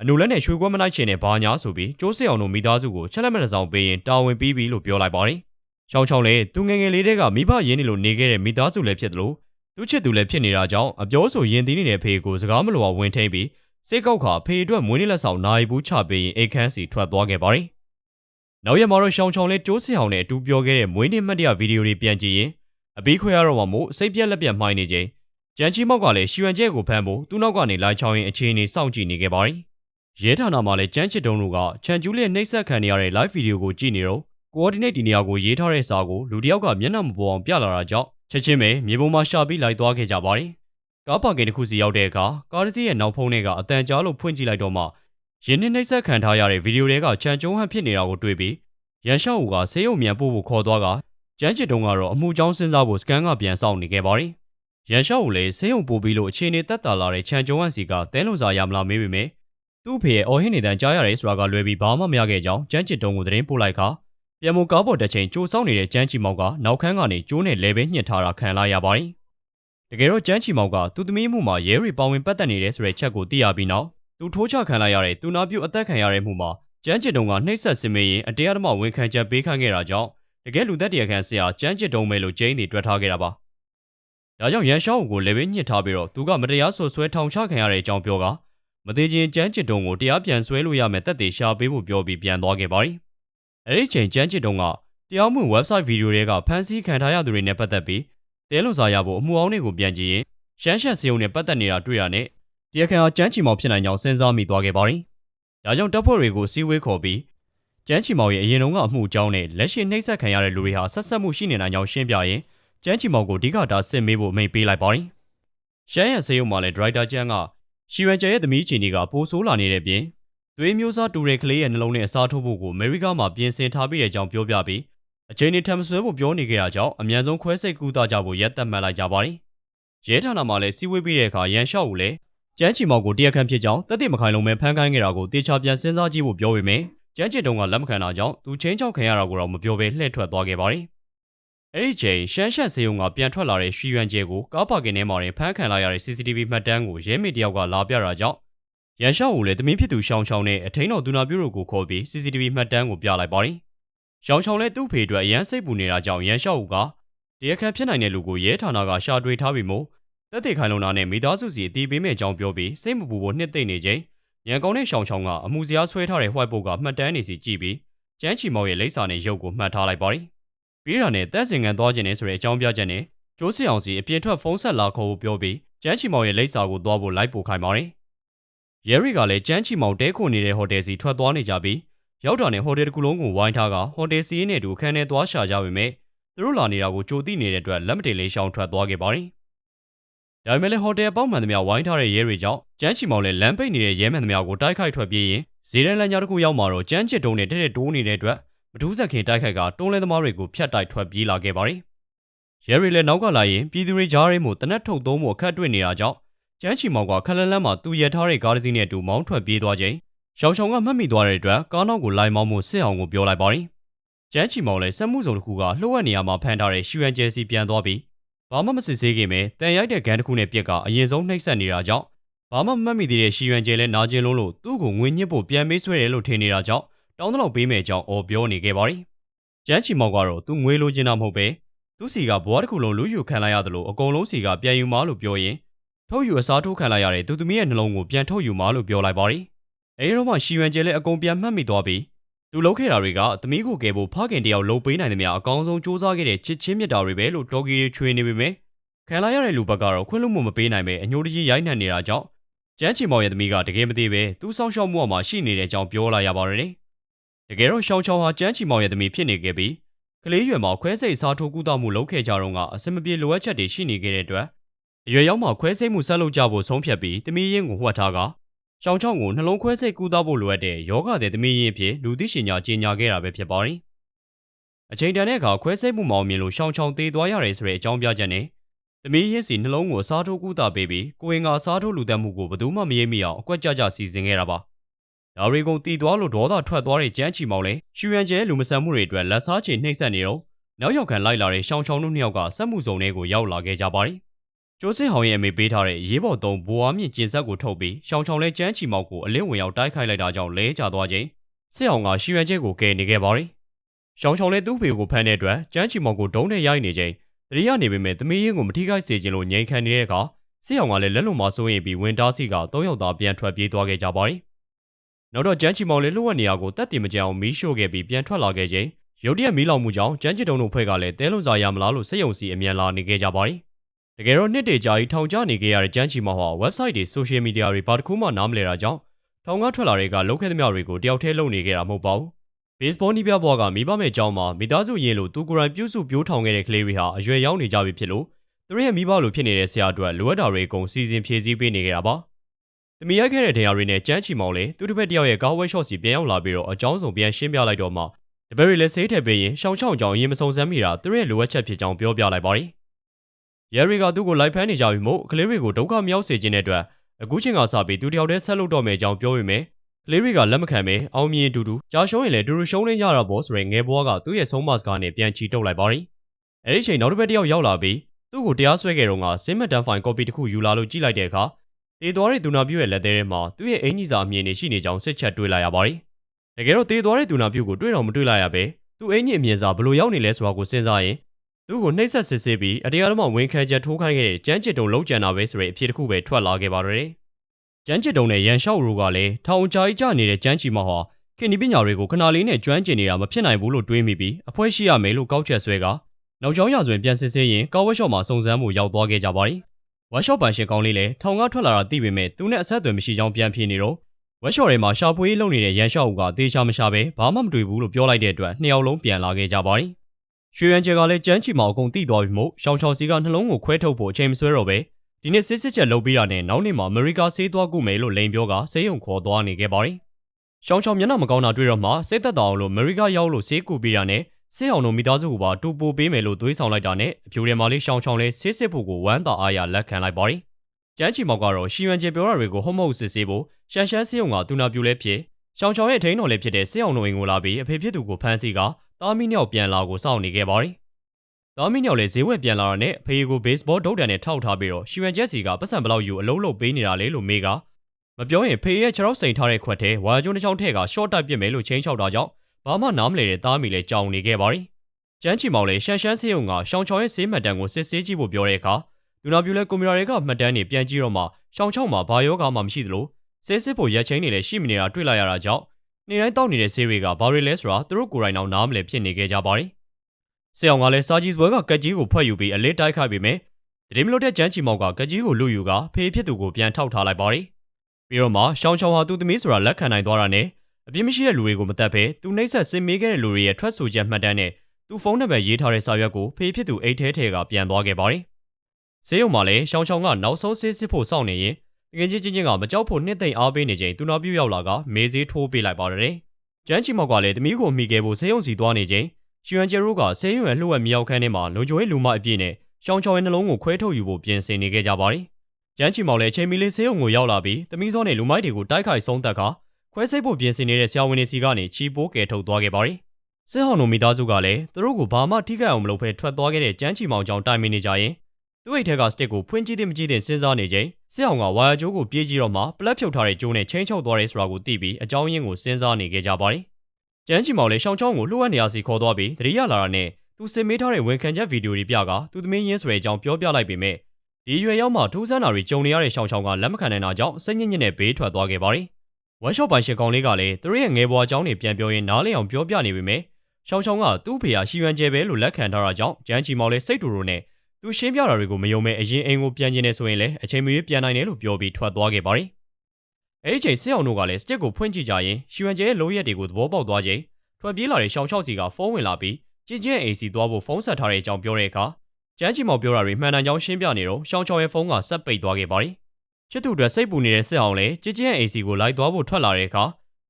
[SPEAKER 1] အနုလက်နဲ့ရွှေကွက်မနိုင်ချင်တဲ့ဘာညာဆိုပြီးကျိုးစစ်အောင်တို့မိသားစုကိုချက်လက်မတစ်စောင်ပေးရင်တာဝန်ပြီးပြီလို့ပြောလိုက်ပါတယ်။ရှောင်းချောင်းလည်းသူငငယ်လေးတွေကမိဘရင်းနေလို့နေခဲ့တဲ့မိသားစုလည်းဖြစ်တယ်လို့ သူချစ်သူလည်းဖြစ်နေတာကြောင့်အပြောဆိုရင်သီးနေတဲ့ဖေကိုစကားမလိုအောင်ဝင်ထိန်ပြီးစိတ်ကောက်ခါဖေအတွက်မွေးနေ့လက်ဆောင်နိုင်ဘူးချပေးရင်အိတ်ခမ်းစီထွက်သွားခဲ့ပါတယ်။နောက်ရက်မှာတော့ရှောင်းချောင်းလေးကျိုးစစ်အောင်နဲ့အတူပြောခဲ့တဲ့မွေးနေ့မှတ်တရဗီဒီယိုတွေပြန်ကြည့်ရင်အဘိခွဲရတော့မှမို့စိတ်ပြက်လက်ပြက်မှိုင်းနေချိန်ကျန်ချီမောက်ကလည်းရှီဝမ်ကျဲကိုဖမ်းဖို့သူ့နောက်ကနေလိုက်ချောင်းရင်အခြေအနေစောင့်ကြည့်နေခဲ့ပါတယ်။ရဲဌာနမှာလည်းကျန်းချစ်တုံးတို့ကချန်ကျူးလေးနှိပ်စက်ခံနေရတဲ့ live video ကိုကြည့်နေတော့ coordinate ဒီနေရာကိုရေးထားတဲ့စာကိုလူတစ်ယောက်ကမျက်နှာမပေါ်အောင်ပြလာတာကြောင့် ချက်ချင်းပဲမြေပုံမှာရှာပြီးလိုက်သွားခဲ့ကြပါတယ်။ကားပါကင်တစ်ခုစီရောက်တဲ့အခါကားတစ်စီးရဲ့နောက်ဖုံးထဲကအတန်ကြားလို့ဖွင့်ကြည့်လိုက်တော့မှရင်းနှိနှိပ်စက်ခံထားရတဲ့ဗီဒီယိုတွေကချန်ကျုံဟန်ဖြစ်နေတာကိုတွေ့ပြီးရန်ရှောက်ဦးကဆေးရုံမြန်ပို့ဖို့ခေါ်သွားကကျန်းချစ်တုံးကတော့အမှုကြောင်းစဉ်းစားဖို့စကန်ကပြန်ဆောင်နေခဲ့ပါတယ်။ရန်ရှောက်ဦးလည်းဆေးရုံပို့ပြီးလို့အခြေအနေတက်တာလာတဲ့ချန်ကျုံဟန်စီကတဲလုံစာရမလားမေးပေမဲ့သူ့ဖေရဲ့အော်ဟင်းနေတန်ကြားရတယ်ဆိုတာကလွယ်ပြီးဘာမှမရခဲ့ကြောင်းကျန်းချစ်တုံးကိုသတင်းပို့လိုက်ခါ ပြန်မိုကားပေါ်တက်ချိန်ကြိုစောင်းနေတဲ့ကျန်းချီမောက်ကနောက်ခန်းကနေကျိုးနဲ့လဲပဲညှစ်ထားတာခံလာရပါတယ်။တကယ်တော့ကျန်းချီမောက်ကသူ့သမီးမှုမှာရဲရီပါဝင်ပတ်သက်နေတဲ့ဆိုတဲ့ချက်ကိုသိရပြီးနောက်သူထိုးချခံလိုက်ရတဲ့သူနာပြုအသက်ခံရတဲ့မှုမှာကျန်းချစ်တုံးကနှိပ်ဆက်စင်မေးရင်အတရားဓမ္မဝန်ခံချက်ပေးခိုင်းခဲ့တာကြောင့်တကယ်လူသက်တရားခံဆရာကျန်းချစ်တုံးပဲလို့ကျင်းနေတွေ့ထားခဲ့တာပါ။ဒါကြောင့်ရန်ရှောင်းကိုလည်းပဲညှစ်ထားပြီးတော့သူကမတရားဆွဆွဲထောင်ချခံရတဲ့အကြောင်းပြောကမသေးခြင်းကျန်းချစ်တုံးကိုတရားပြန်ဆွဲလို့ရမယ်တက်သေးရှာပေးဖို့ပြောပြီးပြန်သွားခဲ့ပါတယ်။ အဲဒီချိန်ကျန်းချစ်တုံးကတရားမှု website ဗီဒီယိုတွေကဖန်ဆီးခံထားရသူတွေနဲ့ပတ်သက်ပြီးတဲလွန်စာရဖို့အမှုအောင်တွေကိုပြန်ကြည့်ရင်ရှမ်းရှက်စရုံနဲ့ပတ်သက်နေတာတွေ့ရတဲ့တရားခံဟာကျန်းချီမောင်ဖြစ်နိုင်ကြောင်းစဉ်းစားမိသွားခဲ့ပါတယ်။ဒါကြောင့်တပ်ဖွဲ့တွေကိုစီးဝေးခေါ်ပြီးကျန်းချီမောင်ရဲ့အရင်တုန်းကအမှုအကြောင်းနဲ့လက်ရှိနှိပ်စက်ခံရတဲ့လူတွေဟာဆက်ဆက်မှုရှိနေနိုင်ကြောင်းရှင်းပြရင်ကျန်းချီမောင်ကိုအဓိကတာစစ်မေးဖို့အမိန့်ပေးလိုက်ပါတယ်။ရှမ်းရံစေယုံမှာလည်းဒရိုက်တာကျန်းကရှီရန်ကျဲရဲ့သမီးချီနီကပိုးဆိုးလာနေတဲ့ပြင် သွေးမျိုးစားတူတဲ့ကလေးရဲ့နှလုံးနဲ့အစားထိုးဖို့ကိုအမေရိကမှာပြင်ဆင်ထားပြီးတဲ့အကြောင်းပြောပြပြီးအချိန်နဲ့ထပ်မဆွဲဖို့ပြောနေကြတာကြောင့်အမြန်ဆုံးခွဲစိတ်ကူးသားကြဖို့ရက်သက်မှတ်လိုက်ကြပါတယ်။ရဲဌာနမှာလည်းစီဝေးပြီးတဲ့အခါရန်လျှောက်ကိုလည်းကျန်းချီမောင်ကိုတရားခံဖြစ်ကြောင်းတက်တဲ့မခိုင်လုံးပဲဖမ်းခိုင်းခဲ့တာကိုတေချာပြန်စဉ်းစားကြည့်ဖို့ပြောပေမယ့်ကျန်းချစ်တုံကလက်မခံတာကြောင့်သူချင်းချောက်ခံရတာကိုတော့မပြောဘဲလှည့်ထွက်သွားခဲ့ပါတယ်။အဲဒီချိန်ရှမ်းရှက်စေုံကပြန်ထွက်လာတဲ့ရွှီရွမ်ကျဲကိုကားပါကင်ထဲမှာတင်ဖမ်းခံလိုက်ရတဲ့ CCTV မှတ်တမ်းကိုရဲမေတယောက်ကလာပြတာကြောင့် ရန်လျှောက်ကိုလည်းတမင်းဖြစ်သူရှောင်းရှောင်းနဲ့အထင်းတော်ဒူနာပြိုတို့ကိုခေါ်ပြီး CCTV မှတ်တမ်းကိုပြလိုက်ပါတယ်။ရှောင်းရှောင်းလည်းသူ့ဖေအတွက်အရန်စိတ်ပူနေတာကြောင့်ရန်လျှောက်ကတရားခံဖြစ်နိုင်တဲ့လူကိုရဲဌာနကရှာတွေ့ထားပြီးမို့တက်တဲ့ခိုင်လုံနာနဲ့မိသားစုစီအတီးပေးမဲ့အကြောင်းပြောပြီးစိတ်မပူဖို့နှစ်သိမ့်နေချိန်ရန်ကောင်းတဲ့ရှောင်းရှောင်းကအမှုစရာဆွဲထားတဲ့ white board ကမှတ်တမ်းနေစီကြည့်ပြီးကျန်းချီမောင်ရဲ့လိပ်စာနဲ့ရုပ်ကိုမှတ်ထားလိုက်ပါတယ်။ပြီးတာနဲ့တက်စင်ကန်သွားခြင်းနဲ့ဆိုတဲ့အကြောင်းပြချက်နဲ့ကျိုးစီအောင်စီအပြင်ထွက်ဖုန်းဆက်လာခေါ်ဖို့ပြောပြီးကျန်းချီမောင်ရဲ့လိပ်စာကိုသွားဖို့လိုက်ပို့ခိုင်းပါတယ်။ ရဲရီကလည်းကျန်းချီမောင်တဲခုနေတဲ့ဟိုတယ်စီထွက်သွားနေကြပြီးရောက်တာနဲ့ဟိုတယ်တစ်ခုလုံးကိုဝိုင်းထားကဟိုတယ်စီးနဲ့တူခန်းထဲသွားရှာကြပေမဲ့သူတို့လာနေတာကိုကြိုသိနေတဲ့အတွက်လက်မတင်လေးရှောင်ထွက်သွားခဲ့ပါတယ်။ဒါပေမဲ့လည်းဟိုတယ်ပေါက်မှန်သမျှဝိုင်းထားတဲ့ရဲတွေကြောင့်ကျန်းချီမောင်လည်းလမ်းပိတ်နေတဲ့ရဲမှန်သမျှကိုတိုက်ခိုက်ထွက်ပြေးရင်ဇေရန်လန်ညာတစ်ခုရောက်မှာတော့ကျန်းချစ်တုံးနဲ့တဲ့တဲ့တိုးနေတဲ့အတွက်မထူးဆက်ခင်တိုက်ခိုက်ကတွန်းလဲသမားတွေကိုဖျက်တိုက်ထွက်ပြေးလာခဲ့ပါတယ်။ရဲရီလည်းနောက်ကလာရင်ပြည်သူတွေကြားထဲမှာတနက်ထုတ်သုံးဖို့အခက်တွေ့နေတာကြောင့် ကျန်းချီမောင်ကခလန်းလန်းမှာသူရထားတဲ့ကားတစ်စီးနဲ့အတူမောင်းထွက်ပြေးသွားချိန်ရှောင်းရှောင်းကမှတ်မိသွားတဲ့အတွက်ကားနောက်ကိုလိုက်မောင်းမှုစစ်အောင်ကိုပြောလိုက်ပါတယ်။ကျန်းချီမောင်လည်းစက်မှုစုံတစ်ခုကလှုပ်ဝက်နေရမှာဖမ်းထားတဲ့ရှူရန်ကျဲစီပြန်သွားပြီးဘာမှမစစ်ဆေးခင်ပဲတန်ရိုက်တဲ့ဂန်းတစ်ခုနဲ့ပြက်ကအရင်ဆုံးနှိပ်စက်နေတာကြောင့်ဘာမှမမှတ်မိသေးတဲ့ရှီယွမ်ကျဲလဲနာကျင်လုံးလို့သူ့ကိုငွေညစ်ဖို့ပြန်မေးဆွဲတယ်လို့ထင်နေတာကြောင့်တောင်းတလောက်ပေးမယ်ကြောင်းအော်ပြောနေခဲ့ပါတယ်။ကျန်းချီမောက်ကတော့သူငွေလိုချင်တာမဟုတ်ပဲသူ့စီကဘွားတစ်ခုလုံးလူယူခံလိုက်ရတယ်လို့အကုန်လုံးစီကပြန်ယူမလို့ပြောရင် ထုတ်ယူအစားထိုးခံလိုက်ရတဲ့သူသမီးရဲ့နှလုံးကိုပြန်ထုတ်ယူမလို့ပြောလိုက်ပါတယ်။အဲဒီတော့မှရှီယွမ်ကျဲလဲအကုန်ပြန်မှတ်မိသွားပြီးသူလုပ်ခဲ့တာတွေကသမီးကိုကယ်ဖို့ဖခင်တယောက်လှုပ်ပေးနိုင်သမျှအကောင်းဆုံးစူးစမ်းခဲ့တဲ့ချစ်ချင်းမြတ်တာတွေပဲလို့တော်ကီတွေချွေနေပေမဲ့ခံလာရတဲ့လူဘက်ကတော့ခွင့်လွှတ်မှုမပေးနိုင်ပဲအညိုတကြီးရိုက်နှက်နေတာကြောင့်ကျန်းချီမောင်ရဲ့သမီးကတကယ်မသေးပဲသူ့ဆောင်ရှောက်မှုအမှာရှိနေတဲ့အကြောင်းပြောလာရပါတယ်။တကယ်တော့ရှောင်းချောင်းဟာကျန်းချီမောင်ရဲ့သမီးဖြစ်နေခဲ့ပြီးကလေးရွယ်မှာခွဲစိတ်စားထိုးကူတာမှုလုပ်ခဲ့ကြတော့ကအစမပြေလိုအပ်ချက်တွေရှိနေခဲ့တဲ့အတွက် အရွယ်ရောက်မှခွဲစိတ်မှုဆက်လုပ်ကြဖို့ဆုံးဖြတ်ပြီးသမီးရင်းကိုဟွက်ထားကရှောင်းချောင်းကိုနှလုံးခွဲစိတ်ကူတာဖို့လိုအပ်တဲ့ယောဂတဲ့သမီးရင်းအဖြစ်လူသိရှင်ညာကြီးညာခဲ့တာပဲဖြစ်ပါတယ်။အချိန်တန်တဲ့အခါခွဲစိတ်မှုမအောင်မြင်လို့ရှောင်းချောင်းသေးသွားရတယ်ဆိုတဲ့အကြောင်းပြချက်နဲ့သမီးရင်းစီနှလုံးကိုစားထိုးကူတာပေးပြီးကိုရင်ကစားထိုးလူသက်မှုကိုဘယ်သူမှမရေးမိအောင်အကွက်ကြကြစီစဉ်ခဲ့တာပါ။ဒါရီကုံတီသွားလို့ဒေါသထွက်သွားတဲ့ကျန်းချီမောင်လည်းရှူရန်ကျဲလူမဆန်မှုတွေအတွက်လက်စားချေနှိမ့်ဆက်နေတော့နောက်ရောက်ခံလိုက်လာတဲ့ရှောင်းချောင်းတို့နှစ်ယောက်ကစက်မှုစုံတွေကိုရောက်လာခဲ့ကြပါတယ်။ ကျိုးစစ်ဟောင်းရဲ့အမေပေးထားတဲ့ရေးပေါ်သုံးဘိုးအားမြင့်ကျင်ဆက်ကိုထုတ်ပြီးရှောင်းချောင်းလဲကျန်းချီမောင်ကိုအလင်းဝင်ရောက်တိုက်ခိုက်လိုက်တာကြောင့်လဲကျသွားခြင်းစစ်အောင်ကရှူရန်ကျဲကိုကယ်နေခဲ့ပါတယ်။ရှောင်းချောင်းလဲသူ့ဖေကိုဖမ်းတဲ့အတွက်ကျန်းချီမောင်ကိုဒုံးနဲ့ရိုက်နေချိန်တတိယနေပေမဲ့သမီးရင်းကိုမထိခိုက်စေချင်လို့ငြိမ်ခံနေတဲ့အခါစစ်အောင်ကလည်းလက်လုံမှာစိုးရင်ပြီးဝင်တားစီက၃ယောက်သားပြန်ထွက်ပြေးသွားခဲ့ကြပါတယ်။နောက်တော့ကျန်းချီမောင်လေးလှုပ်ဝက်နေရကိုတက်တင်မကြအောင်မီးရှို့ခဲ့ပြီးပြန်ထွက်လာခဲ့ချိန်ရုတ်တရက်မီးလောင်မှုကြောင့်ကျန်းချီတုံတို့ဖွဲ့ကလည်းတဲလုံစာရမလားလို့စိတ်ယုံစီအမြန်လာနေခဲ့ကြပါတယ်။ တကယ်တော့နှစ်တေကြာကြီးထောင်ကျနေခဲ့ရတဲ့ကျန်းချီမောင်ဟာ website တွေ social media တွေဘာတစ်ခုမှနားမလည်တာကြောင့်ထောင်ကထွက်လာတဲ့ကလုတ်ခဲ့သမျှတွေကိုတယောက်တည်းလုပ်နေခဲ့တာမဟုတ်ပါဘူးဘေ့စ်ဘောနီးပြဘွားကမိဘမဲ့ကျောင်းမှာမိသားစုရင်းလို့သူကိုယ်တိုင်ပြုစုပြိုးထောင်ခဲ့တဲ့ကလေးတွေဟာအရွယ်ရောက်နေကြပြီဖြစ်လို့သူတို့ရဲ့မိဘလိုဖြစ်နေတဲ့ဆရာအတွက်လိုအပ်တာတွေအကုန်စီစဉ်ဖြည့်ဆည်းပေးနေကြတာပါ။တမီရိုက်ခဲ့တဲ့တရားတွေနဲ့ကြမ်းချီမောင်လည်းသူတစ်ဖက်တယောက်ရဲ့ကားဝဲရှော့စီပြန်ရောက်လာပြီးတော့အကြောင်းစုံပြန်ရှင်းပြလိုက်တော့မှတပည့်တွေလည်းဆေးထည့်ပေးရင်ရှောင်းချောင်းကြောင်ရင်မစုံစမ်းမိတာသူတို့ရဲ့လိုအပ်ချက်ဖြစ်ကြောင်းပြောပြလိုက်ပါတယ်။ ရဲရီကသူ့ကိုလိုက်ဖမ်းနေကြပြီမို့ကလေးတွေကိုဒုက္ခမရောက်စေခြင်းတဲ့အတွက်အခုချိန်ကစပြီးသူတယောက်တည်းဆက်လုပ်တော့မယ်ကြောင်းပြောပေမဲ့လေးတွေကလက်မခံပဲအောင်မြင်တူတူကြာရှုံးရင်လည်းတူတူရှုံးလင်းရတာပေါ့ဆိုရင်ငယ်ဘွားကသူ့ရဲ့ဆုံးမစကားနဲ့ပြန်ချီတုပ်လိုက်ပါတယ်။အဲဒီချိန်နောက်တစ်ပတ်တယောက်ရောက်လာပြီးသူ့ကိုတရားစွဲခဲ့တော့ကစင်းမတန်ဖိုင်ကော်ပီတစ်ခုယူလာလို့ကြည့်လိုက်တဲ့အခါတေသွားတဲ့သူနာပြုရဲ့လက်သေးထဲမှာသူ့ရဲ့အင်ကြီးစာအမြင်တွေရှိနေကြောင်းစစ်ချက်တွေးလိုက်ရပါတယ်။တကယ်တော့တေသွားတဲ့သူနာပြုကိုတွေ့တော့မတွေ့လိုက်ရပဲသူ့အင်ကြီးအမြင်စာဘလို့ရောက်နေလဲဆိုတာကိုစဉ်းစားရင် သူ့ကိုနှိပ်စက်စစ်ဆေးပြီးအတရားတော်မှဝင်ခံချက်ထိုးခိုင်းခဲ့တဲ့ကျန်းကျစ်တုံလုံးကြံတာပဲဆိုတဲ့အဖြစ်တစ်ခုပဲထွက်လာခဲ့ပါတယ်။ကျန်းချစ်တုံနဲ့ရန်လျှောက်ရိုးကလည်းထောင်ကြားကြီးကျနေတဲ့ကျန်းချီမဟာခင်ဒီပညာတွေကိုခဏလေးနဲ့ကျွမ်းကျင်နေတာမဖြစ်နိုင်ဘူးလို့တွေးမိပြီးအဖွဲရှိရမယ်လို့ကောက်ချက်ဆွဲကနောက်ကျောင်းရဆိုရင်ပြန်စစ်ဆေးရင်ကာဝက်ရှော့မှာစုံစမ်းမှုရောက်သွားခဲ့ကြပါတယ်။ဝက်ရှော့ပန်ရှင်ကောင်းလေးလည်းထောင်ကထွက်လာတာသိပေမဲ့သူနဲ့အဆက်အသွယ်မရှိကြောင်းပြန်ဖြေနေတော့ဝက်ရှော့ထဲမှာရှာဖွေးလုပ်နေတဲ့ရန်ရှော့ဦးကတေချာမရှာပဲဘာမှမတွေ့ဘူးလို့ပြောလိုက်တဲ့အတွက်နှစ်ယောက်လုံးပြန်လာခဲ့ကြပါတယ်။ ရွှေရန်ကျဲကလည်းကြမ်းချီမှာအကုန်တိသွားပြီမို့ရှောင်းချောင်းစီကနှလုံးကိုခွဲထုတ်ဖို့အချိန်မဆွဲတော့ပဲဒီနေ့စစ်စစ်ချက်လုပ်ပြီးတာနဲ့နောက်နေ့မှာအမေရိကဆေးသွားကုမယ်လို့လိန်ပြောကဆေးရုံခေါ်သွားနေခဲ့ပါတယ်။ရှောင်းချောင်းမျက်နှာမကောင်းတာတွေ့တော့မှစိတ်သက်သာအောင်လို့အမေရိကရောက်လို့ဆေးကုပေးတာနဲ့ဆေးအောင်တို့မိသားစုကပါတူပိုပေးမယ်လို့သွေးဆောင်လိုက်တာနဲ့အဖြူထဲမှာလေးရှောင်းချောင်းလေးဆေးစစ်ဖို့ကိုဝမ်းသာအားရလက်ခံလိုက်ပါတယ်။ကျန်းချီမောက်ကတော့ရှီယွန်ကျေပြောတာတွေကိုဟုတ်မဟုတ်စစ်ဆေးဖို့ရှန်ရှန်ဆေးရုံကတူနာပြူလဲဖြစ်ရှောင်းချောင်းရဲ့ထိန်းတော်လေးဖြစ်တဲ့ဆေးအောင်တို့အိမ်ကိုလာပြီးအဖေဖြစ်သူကိုဖမ်းဆီးက တာမီမြောက်ပြန်လာကိုစောင့်နေခဲ့ပါတယ်။တာမီမြောက်လည်းဈေးဝယ်ပြန်လာတာနဲ့အဖေကိုဘေ့စ်ဘောဒုတ်တန်နဲ့ထောက်ထားပြီးတော့ရှီယွန်ကျက်စီကပတ်စံဘလောက်ယူအလုံးလုံးပေးနေတာလေလို့မေးကမပြောရင်ဖေရဲ့ခြေထောက်စိန်ထားတဲ့ခွက်ထဲဝါကျုံတစ်ချောင်းထဲကရှော့တက်ပစ်မယ်လို့ချင်းချောက်တာကြောင့်ဘာမှနားမလည်တဲ့သားမီလည်းကြောင်နေခဲ့ပါတယ်။ကျန်းချီမောင်လည်းရှန်ရှန်ဆေးရုံကရှောင်းချောင်းရဲ့ဆေးမှတ်တမ်းကိုစစ်ဆေးကြည့်ဖို့ပြောတဲ့အခါလူနာပြူလဲကွန်ပျူတာတွေကမှတ်တမ်းတွေပြန်ကြည့်တော့မှရှောင်းချောင်းမှာဘာယောဂါမှမရှိသလိုဆေးစစ်ဖို့ရက်ချင်းတွေလည်းရှိမနေတာတွေ့လိုက်ရတာကြောင့် နေတိုင်းတောက်နေတဲ့ဆေးတွေကဘာတွေလဲဆိုတာသူတို့ကိုယ်တိုင်တော့နားမလည်ဖြစ်နေခဲ့ကြပါတယ်။ဆေးအောင်ကလည်းစာကြီးစွဲကကက်ကြီးကိုဖွက်ယူပြီးအလေးတိုက်ခိုက်ပြီးမြဲတတိမလို့တဲ့ကျန်းချီမောင်ကကက်ကြီးကိုလူယူကဖေးဖြစ်သူကိုပြန်ထောက်ထားလိုက်ပါတယ်။ပြီးတော့မှရှောင်းချောင်းဟာသူ့သမီးဆိုတာလက်ခံနိုင်သွားတာနဲ့အပြစ်မရှိတဲ့လူတွေကိုမတတ်ဘဲသူနှိမ့်ဆက်စင်မေးခဲ့တဲ့လူတွေရဲ့ထွက်ဆိုချက်မှတ်တမ်းနဲ့သူ့ဖုန်းနံပါတ်ရေးထားတဲ့စာရွက်ကိုဖေးဖြစ်သူအိတ်ထဲထဲကပြန်သွားခဲ့ပါတယ်။ဆေးရုံမှာလည်းရှောင်းချောင်းကနောက်ဆုံးဆေးစစ်ဖို့စောင့်နေရင် ငင်းချင်းချင်းချင်းကမကြောက်ဖို့နှစ်သိမ့်အားပေးနေချိန်သူနာပြုတ်ရောက်လာကမေးစေးထိုးပေးလိုက်ပါတယ်။ကျန်းချီမောက်ကလည်းတမီးကိုမိခဲ့ဖို့ဆေးရုံစီသွားနေချိန်ရှွမ်ဂျေရိုကဆေးရုံရဲ့လှုပ်ဝက်မြောက်ခန်းထဲမှာလုံခြုံရေးလူမအပြည့်နဲ့ရှောင်းချောင်းရဲ့နှလုံးကိုခွဲထုတ်ယူဖို့ပြင်ဆင်နေခဲ့ကြပါတယ်။ကျန်းချီမောက်လည်းချိန်မီလေးဆေးရုံကိုရောက်လာပြီးတမီးစောနဲ့လူမိုက်တွေကိုတိုက်ခိုက်ဆုံးသက်ကခွဲစိတ်ဖို့ပြင်ဆင်နေတဲ့ဆရာဝန်တွေစီကနေချီပိုးကယ်ထုတ်သွားခဲ့ပါတယ်။စစ်ဟောင်းတို့မိသားစုကလည်းသူတို့ကိုဘာမှထိခိုက်အောင်မလုပ်ဘဲထွက်သွားခဲ့တဲ့ကျန်းချီမောင်ကြောင့်တိုင်ပင်နေကြရင် သူ့အိတ်ထက်ကစတစ်ကိုဖွင့်ကြည့်တဲ့မကြည့်တဲ့စဉ်းစားနေချိန်စစ်အောင်ကဝါယာကျိုးကိုပြေးကြည့်တော့မှပလက်ဖြုတ်ထားတဲ့ကျိုးနဲ့ချင်းချောက်သွားတယ်ဆိုတာကိုသိပြီးအကြောင်းရင်းကိုစဉ်းစားနေခဲ့ကြပါတယ်။ကျန်းချီမောင်လည်းရှောင်းချောင်းကိုလှုပ်ဝက်နေရစီခေါ်သွားပြီးတတိယလာတာနဲ့သူစင်မေးထားတဲ့ဝန်ခံချက်ဗီဒီယိုတွေပြကသူသမီးရင်းဆိုတဲ့အကြောင်းပြောပြလိုက်ပေမဲ့ဒီရွယ်ရောက်မှထူးဆန်းတာတွေကြုံနေရတဲ့ရှောင်းချောင်းကလက်မခံနိုင်တာကြောင့်စိတ်ညစ်ညစ်နဲ့ဘေးထွက်သွားခဲ့ပါတယ်။ဝက်ရှော့ပိုင်ရှင်ကောင်လေးကလည်းသူရဲ့ငယ်ဘွားအကြောင်းတွေပြန်ပြောရင်းနားလည်အောင်ပြောပြနေပေမဲ့ရှောင်းချောင်းကသူ့ဖေဟာရှီယွမ်ကျဲပဲလို့လက်ခံထားတာကြောင့်ကျန်းချီမောင်လည်းစိတ်တူတူနဲ့ သူရှင်းပြတာတွေကိုမယုံမဲ့အရင်အိမ်ကိုပြန်ကျင်နေဆိုရင်လည်းအချိန်မရွေးပြန်နိုင်တယ်လို့ပြောပြီးထွက်သွားခဲ့ပါတယ်။အဲဒီချိန်စစ်အောင်တို့ကလည်းစတစ်ကိုဖွင့်ကြည့်ကြရင်ရှီယွမ်ကျဲရဲ့လုံးရက်တွေကိုသဘောပေါက်သွားချိန်ထွက်ပြေးလာတဲ့ရှောင်းချောက်စီကဖုန်းဝင်လာပြီးကျင်းကျင်းအိမ်စီသွားဖို့ဖုန်းဆက်ထားတဲ့အကြောင်းပြောတဲ့အခါကျန်းချီမောင်ပြောတာတွေမှန်တန်ကြောင်းရှင်းပြနေတော့ရှောင်းချောက်ရဲ့ဖုန်းကဆက်ပိတ်သွားခဲ့ပါတယ်။ချစ်သူအတွက်စိတ်ပူနေတဲ့စစ်အောင်လည်းကျင်းကျင်းအိမ်စီကိုလိုက်သွားဖို့ထွက်လာတဲ့အခါ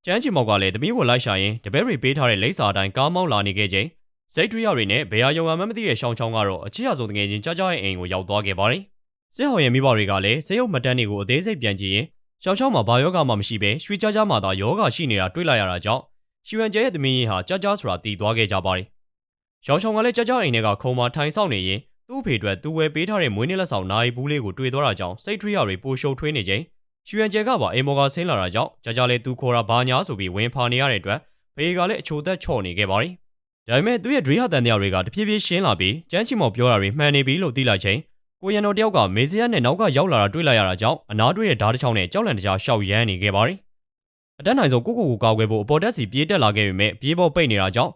[SPEAKER 1] ကျန်းချီမောင်ကလည်းတမီးကိုလိုက်ရှာရင်တပည့်တွေပေးထားတဲ့လိပ်စာအတိုင်းကားမောင်းလာနေခဲ့ချိန် စိတ်ထရီယာတွေနဲ့ဘယ်ဟာယုံမှမသိတဲ့ရှောင်းချောင်းကတော့အချစ်ရဆုံးတငယ်ချင်းကြားကြားရဲ့အိမ်ကိုရောက်သွားခဲ့ပါတယ်။စစ်ဟောင်ရဲ့မိဘတွေကလည်းစေယုတ်မတန်းတွေကိုအသေးစိတ်ပြန်ကြည့်ရင်ရှောင်းချောင်းမှာဘာယောဂမှမရှိဘဲရွှေကြားကြားမှာသာယောဂရှိနေတာတွေ့လိုက်ရတာကြောင့်ရှူရန်ကျဲရဲ့သမီးရင်ဟာကြားကြားဆိုတာတည်သွားခဲ့ကြပါတယ်။ရှောင်းချောင်းကလည်းကြားကြားအိမ်ထဲကခုံမှာထိုင်ဆောင်နေရင်သူ့ဖေအတွက်သူဝယ်ပေးထားတဲ့မွေးနေ့လက်ဆောင်နိုင်ဘူးလေးကိုတွေ့သွားတာကြောင့်စိတ်ထရီယာတွေပိုရှုပ်ထွေးနေချိန်ရှူရန်ကျဲကပါအိမ်မော်ကဆင်းလာတာကြောင့်ကြားကြားလေးသူခေါ်တာဘာညာဆိုပြီးဝင်ဖာနေရတဲ့အတွက်ဖေကလည်းအချိုသက်ချော့နေခဲ့ပါတယ်။ ဒါပေမဲ့သူ့ရဲ့ဒွေးဟာတန်တရားတွေကတဖြည်းဖြည်းရှင်းလာပြီးကျန်းချီမော်ပြောတာတွေမှန်နေပြီလို့သိလိုက်ချိန်ကိုရန်တော်တယောက်ကမေဇီယက်နဲ့နောက်ကရောက်လာတာတွေ့လိုက်ရတာကြောင့်အနားတွေ့တဲ့ဓာတ်တစ်ချောင်းနဲ့ကြောက်လန့်တကြားရှောက်ရမ်းနေခဲ့ပါတယ်။အတက်နိုင်ဆုံးကိုကိုကိုကောက်ွယ်ဖို့အပေါ်တက်စီပြေးတက်လာခဲ့ပေမဲ့ပြေးပေါ်ပိတ်နေတာကြောင့်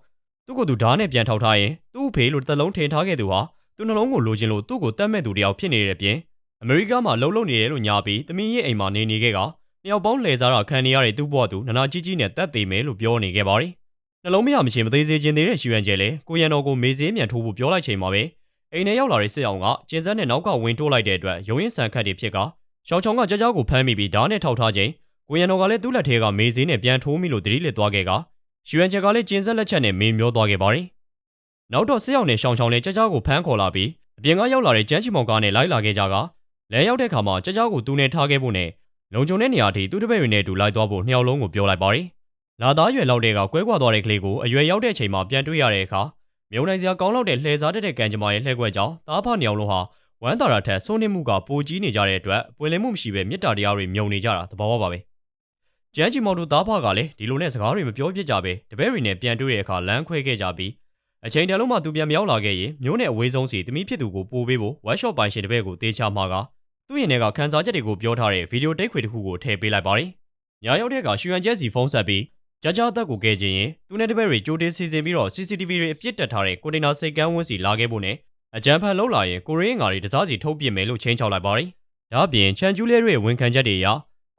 [SPEAKER 1] သူ့ကိုယ်သူဓာတ်နဲ့ပြန်ထောက်ထားရင်သူ့ဖေလို့တစ်လုံးထင်ထားခဲ့သူဟာသူနှလုံးကိုလိုချင်လို့သူ့ကိုတတ်မဲ့သူတယောက်ဖြစ်နေတဲ့အပြင်အမေရိကမှာလှုပ်လှုပ်နေတယ်လို့ညာပြီးတမီးရဲ့အိမ်မှာနေနေခဲ့ကနှစ်ယောက်ပေါင်းလှည့်စားတာခံနေရတဲ့သူ့ဘဝသူနနာကြီးကြီးနဲ့တက်သေးမယ်လို့ပြောနေခဲ့ပါတယ်။ နှလုံးမရမချင်းမသေးစေခြင်းသေးတဲ့ရှူရန်ကျဲလေကိုရန်တော်ကိုမေးစေးမြန်ထိုးဖို့ပြောလိုက်ချိန်မှာပဲအိမ်ထဲရောက်လာတဲ့စစ်အောင်ကကျင်းစက်နဲ့နောက်ကဝင်တိုးလိုက်တဲ့အတွက်ရုံရင်ဆန်ခတ်တွေဖြစ်ကရှောင်းချောင်းကကြကြကိုဖမ်းမိပြီးဓာတ်နဲ့ထောက်ထားချိန်ကိုရန်တော်ကလည်းသူ့လက်ထဲကမေးစေးနဲ့ပြန်ထိုးမိလို့တတိလစ်သွားခဲ့ကရှူရန်ကျဲကလည်းကျင်းစက်လက်ချက်နဲ့မေးမျောသွားခဲ့ပါတယ်။နောက်တော့စစ်အောင်နဲ့ရှောင်းချောင်းလည်းကြကြကိုဖမ်းခေါ်လာပြီးအပြင်ကရောက်လာတဲ့ကျန်းချီမောင်ကားနဲ့လိုက်လာခဲ့ကြကလဲရောက်တဲ့ခါမှာကြကြကိုသူနဲ့ထားခဲ့ဖို့နဲ့လုံခြုံတဲ့နေရာထိသူ့တပည့်တွေနဲ့အတူလိုက်သွားဖို့နှစ်ယောက်လုံးကိုပြောလိုက်ပါတယ်။ လာသားရွယ်လောက်တဲ့ကကွဲကွာသွားတဲ့ကလေးကိုအရွယ်ရောက်တဲ့အချိန်မှာပြန်တွေ့ရတဲ့အခါမြုံနိုင်စရာကောင်းလောက်တဲ့လှည့်စားတဲ့ကံကြမ္မာရဲ့လှည့်ကွက်ကြောင့်သားဖနှစ်ယောက်လုံးဟာဝမ်းသာတာထက်စိုးနှင်းမှုကပိုကြီးနေကြတဲ့အတွက်ပွင့်လင်းမှုမရှိပဲမေတ္တာတရားတွေမြုံနေကြတာသဘောပါပဲ။ကျန်းချီမောင်တို့သားဖကလည်းဒီလိုနဲ့စကားတွေမပြောပြကြပဲတပည့်တွေနဲ့ပြန်တွေ့တဲ့အခါလမ်းခွဲခဲ့ကြပြီးအချိန်တန်လုံးမှသူပြန်မရောက်လာခဲ့ရင်မျိုးနဲ့အဝေးဆုံးစီတမိဖြစ်သူကိုပို့ပေးဖို့ဝက်ရှော့ပိုင်ရှင်တပည့်ကိုတေးချမှာကသူ့ရင်ထဲကခန်းစားချက်တွေကိုပြောထားတဲ့ဗီဒီယိုတိတ်ခွေတစ်ခုကိုထည့်ပေးလိုက်ပါတယ်။ညာရောက်တဲ့ကရှူရန်ကျက်စီဖုန်းဆက်ပြီး ကြာကြာအသက်ကိုကယ်ခြင်းရင်သူနဲ့တပည့်တွေကြိုတင်စီစဉ်ပြီးတော့ CCTV တွေအပြစ်တက်ထားတဲ့ကွန်တိန်နာစိတ်ကမ်းဝန်းစီလာခဲ့ဖို့နဲ့အကြံဖန်လောက်လာရင်ကိုရင်းငါတွေတစားစီထုတ်ပြစ်မယ်လို့ချင်းချောက်လိုက်ပါတယ်။ဒါ့အပြင်ချန်ကျူးလဲရဲ့ဝန်ခံချက်တွေအရ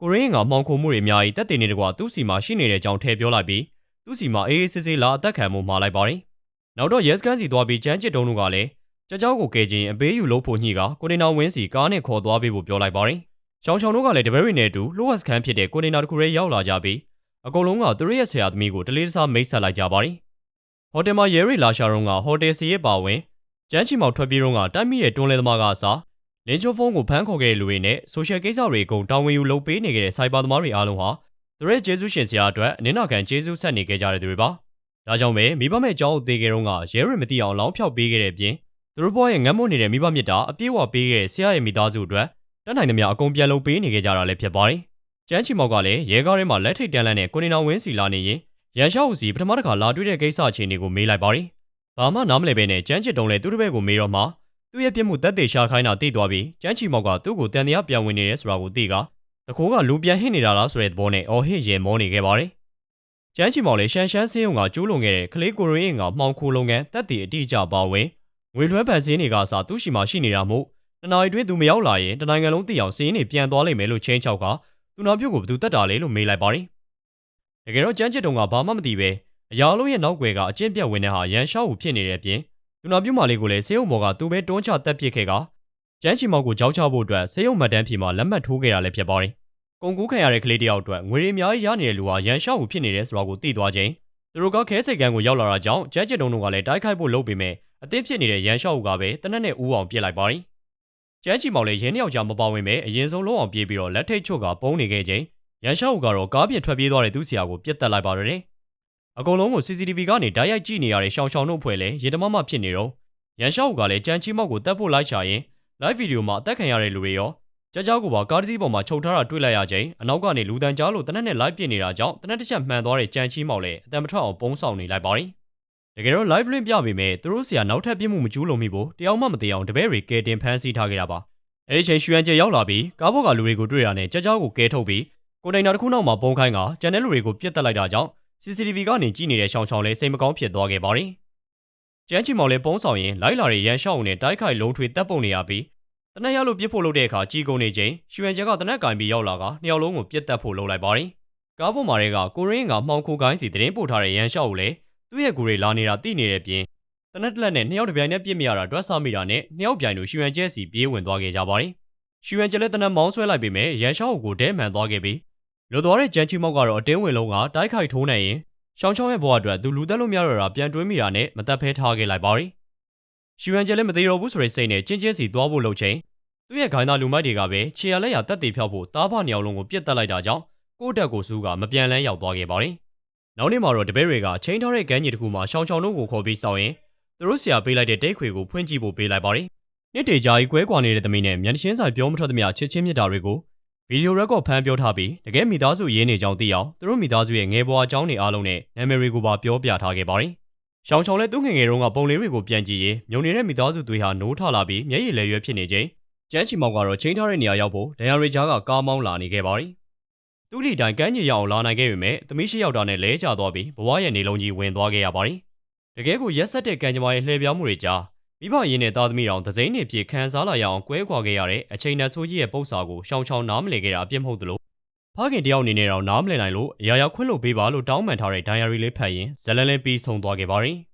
[SPEAKER 1] ကိုရင်းငါမှောင်ခိုမှုတွေအများကြီးတက်တင်နေတကွာသူ့စီမှာရှိနေတဲ့အကြောင်းထည့်ပြောလိုက်ပြီးသူ့စီမှာအေးအေးဆေးဆေးလာအသက်ခံမှုမှာလိုက်ပါတယ်။နောက်တော့ရဲစခန်းစီသွားပြီးကျန်းကျစ်တုံးတို့ကလည်းကြောက်ကြောက်ကိုကယ်ခြင်းအပေးယူလို့ဖို့ညှိကကွန်တိန်နာဝင်းစီကားနဲ့ခေါ်သွားပေးဖို့ပြောလိုက်ပါတယ်။ရှောင်းရှောင်းတို့ကလည်းတပည့်တွေနဲ့အတူလိုဝက်စခန်းဖြစ်တဲ့ကွန်တိန်နာတစ်ခုရဲရောက်လာကြပြီး အကုန်လုံးကသူတို့ရဲ့ဆရာသမီးကိုတလေးတစားမိတ်ဆက်လိုက်ကြပါတယ်။ဟိုတယ်မှာရဲရီလာရှာရုံကဟိုတယ်စီရဲ့ပါဝင်ကျန်းချီမောက်ထွက်ပြေးတော့ကတိုက်မိရဲ့တွန်းလဲသမားကအစားလင်းချိုဖုန်းကိုဖမ်းခေါ်ခဲ့တဲ့လူတွေနဲ့ဆိုရှယ်ကိစ္စတွေအကုန်တာဝန်ယူလုပ်ပေးနေခဲ့တဲ့စိုက်ပါသမားတွေအားလုံးဟာသူရဲ့ဂျေဇုရှင်ဆရာအတွက်အနင်းနာခံဂျေဇုဆက်နေခဲ့ကြတဲ့သူတွေပါ။ဒါကြောင့်ပဲမိဘမဲ့အကြောင်းအသေးကလေးကရဲရီမသိအောင်လောင်းဖြောက်ပေးခဲ့တဲ့အပြင်သူတို့ဘဝရဲ့ငတ်မွတ်နေတဲ့မိဘမြတ်တာအပြည့်အဝပေးခဲ့တဲ့ဆရာရဲ့မိသားစုအတွက်တက်နိုင်သမျှအကုန်ပြန်လုပ်ပေးနေခဲ့ကြတာလည်းဖြစ်ပါတယ်။ ကျန်းချီမောက်ကလည်းရဲကားထဲမှာလက်ထိတ်တန်းလန့်နဲ့ကိုနေနာဝင်းစီလာနေရင်ရန်ရှောက်ဦးစီပထမတစ်ခါလာတွေ့တဲ့ကိစ္စအခြေအနေကိုမေးလိုက်ပါတယ်။ဘာမှနားမလည်ပဲနဲ့ကျန်းချစ်တုံးလည်းသူ့တပည့်ကိုမေးတော့မှသူ့ရဲ့ပြစ်မှုတက်သေးရှာခိုင်းတာသိသွားပြီးကျန်းချီမောက်ကသူ့ကိုတန်တရားပြန်ဝင်နေတယ်ဆိုတာကိုသိကတခိုးကလူပြန်ဟစ်နေတာလားဆိုတဲ့သဘောနဲ့အော်ဟစ်ရဲမောနေခဲ့ပါတယ်။ကျန်းချီမောက်လည်းရှန်ရှန်းစင်းုံကကျိုးလွန်ခဲ့တဲ့ကလေးကိုရင်းကမှောင်ခိုလုံကန်တက်တီအတိအကျပါဝင်ငွေလွှဲပန်စင်းတွေကစာသူ့ရှိမှရှိနေတာမို့တနင်္လာရီတွင်သူမရောက်လာရင်တနိုင်ငံလုံးသိအောင်စင်းတွေပြန်သွားလိမ့်မယ်လို့ချင်းချောက်က သူနာပြုတ်ကိုဘယ်သူတက်တာလဲလို့မေးလိုက်ပါတယ်။တကယ်တော့ကျန်းချစ်တုံကဘာမှမသိပဲအရာလုံးရဲ့နောက်ွယ်ကအကျင့်ပြတ်ဝင်တဲ့ဟာရန်ရှောက်ဟုဖြစ်နေတဲ့အပြင်သူနာပြုတ်မလေးကိုလည်းဆေးရုံဘော်ကသူပဲတွန်းချတက်ပစ်ခဲ့ကကျန်းချီမောက်ကိုကြောက်ချဖို့အတွက်ဆေးရုံမှတ်တမ်းဖြေမှာလက်မှတ်ထိုးခဲ့တာလည်းဖြစ်ပါတယ်။ကုန်ကူးခံရတဲ့ကလေးတယောက်အတွက်ငွေရည်အများကြီးရနေတဲ့လူဟာရန်ရှောက်ဟုဖြစ်နေတယ်ဆိုတာကိုသိသွားချိန်သူတို့ကခဲစိတ်ကန်းကိုရောက်လာတာကြောင့်ကျန်းချစ်တုံတို့ကလည်းတိုက်ခိုက်ဖို့လုပ်ပေမဲ့အသင်းဖြစ်နေတဲ့ရန်ရှောက်ဟုကပဲတနက်နဲ့ဦးအောင်ပြစ်လိုက်ပါတယ်။ ကျန်းချီမောက်လည်းရင်းနှစ်ယောက်ကြားမပါဝင်ပဲအရင်ဆုံးလုံးအောင်ပြေးပြီးတော့လက်ထိတ်ချွတ်ကပုံးနေခဲ့ချိန်ရန်ရှောက်ဟုကတော့ကားပြင်ထွက်ပြေးသွားတဲ့သူ့ဆရာကိုပြစ်တက်လိုက်ပါတော့တယ်။အကုန်လုံးကို CCTV ကနေဓာတ်ရိုက်ကြည့်နေရတဲ့ရှောင်းရှောင်းတို့အဖွဲ့လည်းရေတမမဖြစ်နေတော့ရန်ရှောက်ဟုကလည်းကြမ်းချီမောက်ကိုတက်ဖို့လိုက်ရှာရင် live video မှာအသက်ခံရတဲ့လူတွေရောကြကြောက်ကိုပါကားတစ်စီးပေါ်မှာချုပ်ထားတာတွေ့လိုက်ရချိန်အနောက်ကနေလူတန်ကြားလို့တနက်နဲ့ live ပြနေတာကြောင့်တနက်တစ်ချက်မှန်သွားတဲ့ကြမ်းချီမောက်လည်းအတန်မထွက်အောင်ပုံးဆောင်နေလိုက်ပါတယ်။ တကယ်တော့ live link ပြပေမဲ့သူတို့ဆရာနောက်ထပ်ပြစ်မှုမကျူးလွန်မိဖို့တယောက်မှမသိအောင်တပည့်တွေကဲတင်ဖမ်းဆီးထားခဲ့တာပါ။အဲဒီချိန်ရွှေရန်ကျရောက်လာပြီးကားပေါ်ကလူတွေကိုတွေ့ရတဲ့ကြကြောက်ကိုကဲထုတ်ပြီးကွန်တိန်နာတစ်ခုနောက်မှာပုံခိုင်းကကျန်တဲ့လူတွေကိုပြစ်တက်လိုက်တာကြောင့် CCTV ကနေကြည့်နေတဲ့ရှောင်းရှောင်းလေးစိတ်မကောင်းဖြစ်သွားခဲ့ပါတယ်။ကျန်းချီမောင်လေးပုံးဆောင်ရင်လိုက်လာတဲ့ရန်ရှောက်ုံနဲ့တိုက်ခိုက်လုံးထွေတက်ပုံနေရပြီးတနက်ရလို့ပြစ်ဖို့လုပ်တဲ့အခါကြီးကုန်နေချိန်ရွှေရန်ကျက်ကတနက်ကင်ပြီးရောက်လာကနှစ်ယောက်လုံးကိုပြစ်တက်ဖို့လုပ်လိုက်ပါတယ်။ကားပေါ်မှာတွေကကိုရင်းကမှောင်ခိုကိုင်းစီတရင်ပို့ထားတဲ့ရန်ရှောက်ကိုလည်း သူ့ရဲ့ကိုယ်တွေလာနေတာသိနေတဲ့ပြင်တနက်တလက်နဲ့နှစ်ယောက်တစ်ပြိုင်တည်းပြစ်မိရတာတွက်ဆမိတာနဲ့နှစ်ယောက်ပြိုင်လို့ရွှေရန်ကျက်စီပြေးဝင်သွားခဲ့ကြပါတယ်။ရွှေရန်ကျက်လည်းတနက်မောင်းဆွဲလိုက်ပေမဲ့ရန်ရှောက်ကိုဒဲမှန်သွားခဲ့ပြီးလွတ်သွားတဲ့ကြမ်းချီမောက်ကတော့အတင်းဝင်လုံးကတိုက်ခိုက်ထိုးနေရင်ရှောင်းချောင်းရဲ့ဘဝအတွက်သူလူသက်လို့မရတော့တာပြန်တွေးမိတာနဲ့မသက်ဖဲထားခဲ့လိုက်ပါရီရှူရန်ကျဲလည်းမသေးတော့ဘူးဆိုတဲ့စိတ်နဲ့ချင်းချင်းစီသွားဖို့လုပ်ချိန်သူ့ရဲ့ခိုင်းသားလူမိုက်တွေကပဲခြေရလက်ရတက်တေဖြောက်ဖို့တားဖညောင်လုံးကိုပြစ်တက်လိုက်တာကြောင့်ကိုယ့်တက်ကိုစူးကမပြန်လန်းရောက်သွားခဲ့ပါရီ နောက်နေ့မှာတော့တပည့်တွေကချင်းထားတဲ့ကမ်းခြေတစ်ခုမှာရှောင်းချောင်းတို့ကိုခေါ်ပြီးစောင့်ရင်သူတို့ဆရာပေးလိုက်တဲ့တိတ်ခွေကိုဖွင့်ကြည့်ဖို့ပေးလိုက်ပါရီနှစ်တေကြာကြီးကွဲကွာနေတဲ့သမီးနဲ့မျက်နှာချင်းဆိုင်ပြောမထွက်သမျှချစ်ချင်းမြတ်တာတွေကိုဗီဒီယိုရက်ကော့ဖမ်းပြောထားပြီးတကယ်မိသားစုရင်းနေကြောင်းသိအောင်သူတို့မိသားစုရဲ့ငယ်ဘွားအကြောင်းတွေအားလုံးနဲ့နာမည်တွေကိုပါပြောပြထားခဲ့ပါတယ်။ရှောင်းချောင်းလည်းသူငယ်ငယ်တုန်းကပုံလေးတွေကိုပြန်ကြည့်ရင်မြုံနေတဲ့မိသားစုတွေဟာနိုးထလာပြီးမျက်ရည်လဲရွယ်ဖြစ်နေချိန်ကျန်းချီမောင်ကတော့ချိန်ထားတဲ့နေရာရောက်ဖို့ဒန်ယာရီဂျာကကားမောင်းလာနေခဲ့ပါတယ်။ သူ့ဒီတိုင်းကမ်းခြေရအောင်လာနိုင်ခဲ့ပေမဲ့သမီးရှိရောက်တာနဲ့လဲကျသွားပြီးဘဝရဲ့နေလုံးကြီးဝင်သွားခဲ့ရပါတယ်။တကယ်ကိုရက်ဆက်တဲ့ကံကြမ္မာရဲ့လှည့်ပြောင်းမှုတွေကြားမိဘရင်းနဲ့သားသမီးတော်သစိမ့်နေပြေခံစားလာရအောင်ကွဲကွာခဲ့ရတဲ့အချိန်နဲ့ဆိုးကြီးရဲ့ပု္ပ္ပာကိုရှောင်းချောင်းနားမလည်ခဲ့တာအပြစ်မဟုတ်သလိုဖခင်တယောက်အနေနဲ့တော့နားမလည်နိုင်လို့အရာရာခွင့်လို့ပေးပါလို့တောင်းပန်ထားတဲ့ diary လေးဖတ်ရင်ဇလန်လေးပြီးဆုံးသွားခဲ့ပါရီ။